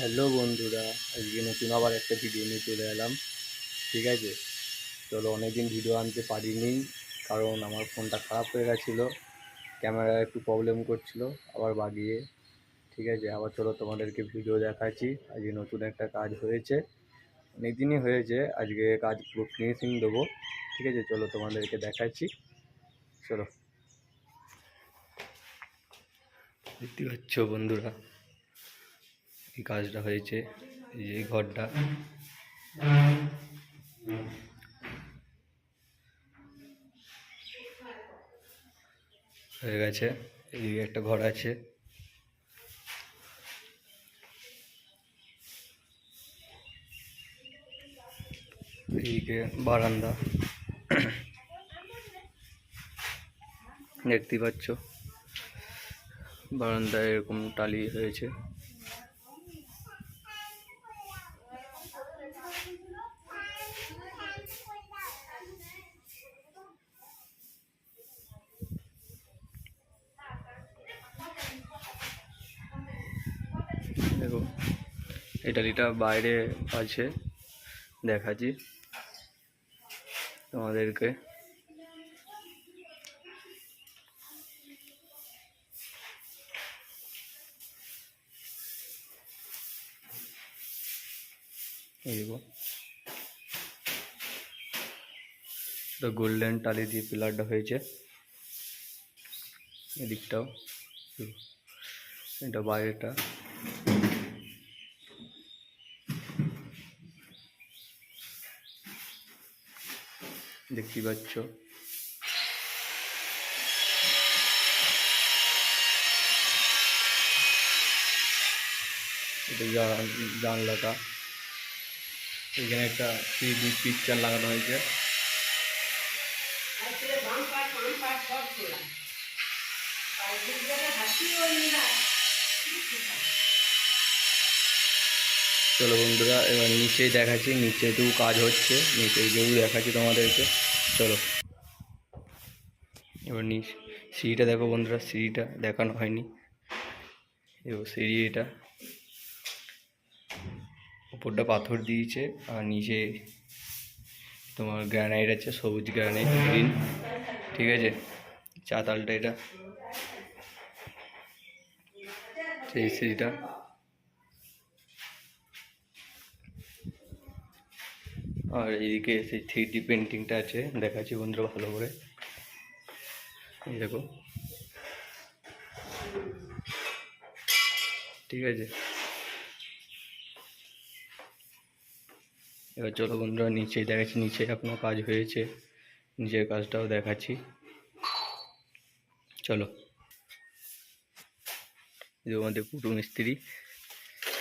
Hello বন্ধুরা, আজকে নতুন আবার একটা ভিডিও নিয়ে চলে এলাম। ঠিক আছে? চলো অনেকদিন ভিডিও আনতে পারিনি, কারণ আমার ফোনটা খারাপ হয়ে গেছিল ক্যামেরা একটু প্রবলেম করছিল, আবার বাগিয়ে। ঠিক আছে? আবার চলো তোমাদেরকে ভিডিও দেখাচ্ছি। আজকে নতুন একটা কাজ হয়েছে অনেক দিনই হয়েছে, আজকে কাজ পুরো ফিনিশিং দেবো। ঠিক আছে? চলো তোমাদেরকে দেখাচ্ছি। চলো। দেখতে পাচ্ছ বন্ধুরা? এই কাজটা হয়েছে, এই ঘরটা। হয়ে গেছে এদিকে একটা ঘর আছে। এদিকে বারান্দা। দেখতে পাচ্ছ, বারান্দায় এরকম টালি হয়েছে দেখো এই টালিটা বাইরে আছে, দেখাচ্ছি তোমাদেরকে। এটা গোল্ডেন টালি দিয়ে পিলারটা হয়েছে। এদিকটাও এটা বাইরেটা দেখতে পাচ্ছ। এটা জানলাটা। এখানে একটা থ্রি ডি পিকচার লাগানো হয়েছে। চলো বন্ধুরা, এবার নিচেই দেখাচ্ছি নিচেতেও কাজ হচ্ছে, নিচে যেও দেখাচ্ছি তোমাদেরকে। চলো। এবার নিচ সিঁড়িটা দেখো বন্ধুরা, সিঁড়িটা দেখানো হয়নি। এবার সিঁড়ি এটা। উপরটা পাথর দিয়েছে, আর নিচে তোমার গ্রানাইট আছে, সবুজ গ্রানাইট গ্রিন, ঠিক আছে? চাতালটা এটা। সেই সিঁড়িটা। আর এইদিকে সেই থ্রি ডি পেন্টিংটা আছে, দেখাচ্ছি বন্ধুরা ভালো করে। এই দেখো। ঠিক আছে। এবার চলো বন্ধুরা, নিচে দেখাচ্ছি, নিচে এখনও কাজ হয়েছে। নিচের কাজটাও দেখাচ্ছি। চলো। আমাদের কুটুম মিস্ত্রি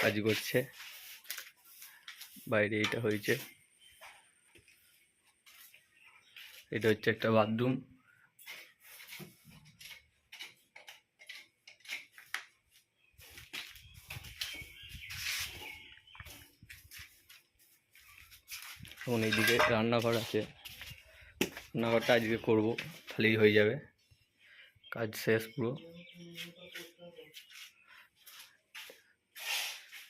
কাজ করছে। বাইরে এটা হয়েছে। এটা হচ্ছে একটা বাথরুম। এবং এইদিকে রান্নাঘর আছে। রান্নাঘরটা আজকে করব খালি হয়ে যাবে। কাজ শেষ পুরো।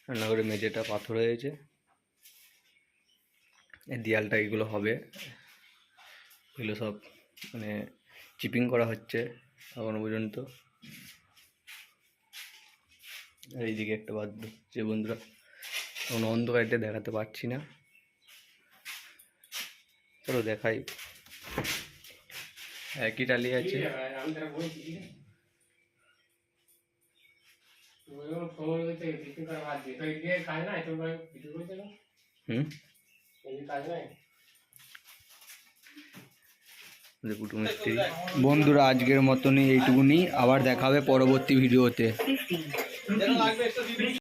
রান্নাঘরে মেঝেটা পাথর হয়েছে দেয়ালটা এগুলো হবে। এগুলো সব মানে চিপিং করা হচ্ছে এখনও পর্যন্ত। আর এইদিকে একটা বাথরুম যে বন্ধুরা এখন অন্ধকারটা দেখাতে পারছি না। চলো দেখাই। একই টালি আছে? হুম? মিস্ত্রি বন্ধুরা আজকের মতনই এইটুকুনি। আবার দেখাবে পরবর্তী ভিডিওতে।